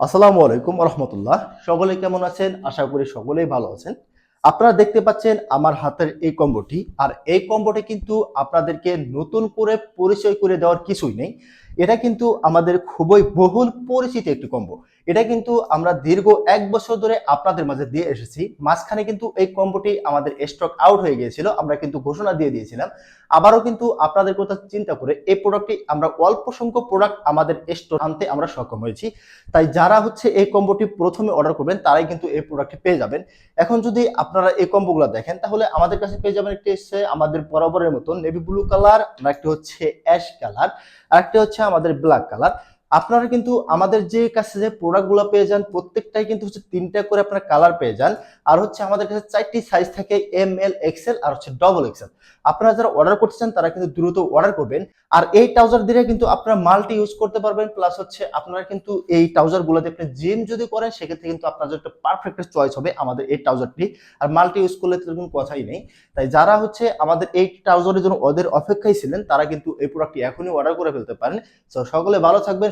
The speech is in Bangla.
আসসালামু আলাইকুম রহমতুল্লাহ সকলে কেমন আছেন? আশা করি সকলেই ভালো আছেন। আপনারা দেখতে পাচ্ছেন আমার হাতের এই কম্বটি। আর এই কম্বটি কিন্তু আপনাদেরকে নতুন করে পরিচয় করে দেওয়ার কিছুই নেই। এটা কিন্তু আমাদের খুবই বহুল পরিচিত একটি কম্বো। এটা কিন্তু আমরা দীর্ঘ এক বছর ধরে আপনাদের মাঝে দিয়ে এসেছি। মাঝখানে কিন্তু এই কম্বোটি আমাদের স্টক আউট হয়ে গিয়েছিল, আমরা কিন্তু ঘোষণা দিয়ে দিয়েছিলাম। আবারও কিন্তু আপনাদের কথা চিন্তা করে এই প্রোডাক্টটি আমরা অল্প সংখ্যক প্রোডাক্ট আমাদের স্টোর আনতে আমরা সক্ষম হয়েছি। তাই যারা হচ্ছে এই কম্বোটি প্রথমে অর্ডার করবেন, তারাই কিন্তু এই প্রোডাক্টটি পেয়ে যাবেন। এখন যদি আপনারা এই কম্বোগুলো দেখেন, তাহলে আমাদের কাছে পেয়ে যাবেন একটি হচ্ছে আমাদের বরাবরের মতন নেভি ব্লু কালার আর একটি হচ্ছে অ্যাশ কালার আর একটি হচ্ছে আমাদের ব্ল্যাক কালার আপনারা কিন্তু আমাদের যে কাছে যে প্রোডাক্টগুলো পেয়ে যান, প্রত্যেকটাই কিন্তু হচ্ছে তিনটা করে আপনারা কালার পেয়ে যান। আর হচ্ছে আমাদের কাছে চারটি সাইজ থাকে এম এল এক্সেল আর হচ্ছে ডবল এক্সেল আপনারা যারা অর্ডার করতে চান, তারা কিন্তু দ্রুত অর্ডার করবেন। আর এই ট্রাউজার দিয়ে কিন্তু আপনারা মাল্টি ইউজ করতে পারবেন প্লাস হচ্ছে আপনারা কিন্তু এই ট্রাউজার গুলোতে আপনি জিম যদি করেন, সেক্ষেত্রে কিন্তু আপনার একটা পারফেক্ট চয়েস হবে আমাদের এই ট্রাউজারটি আর মাল্টি ইউজ করলে তো কোনো কথাই নেই। তাই যারা হচ্ছে আমাদের এই ট্রাউজারের জন্য ওদের অপেক্ষায় ছিলেন, তারা কিন্তু এই প্রোডাক্টটি এখনই অর্ডার করে ফেলতে পারেন। তো সকলে ভালো থাকবেন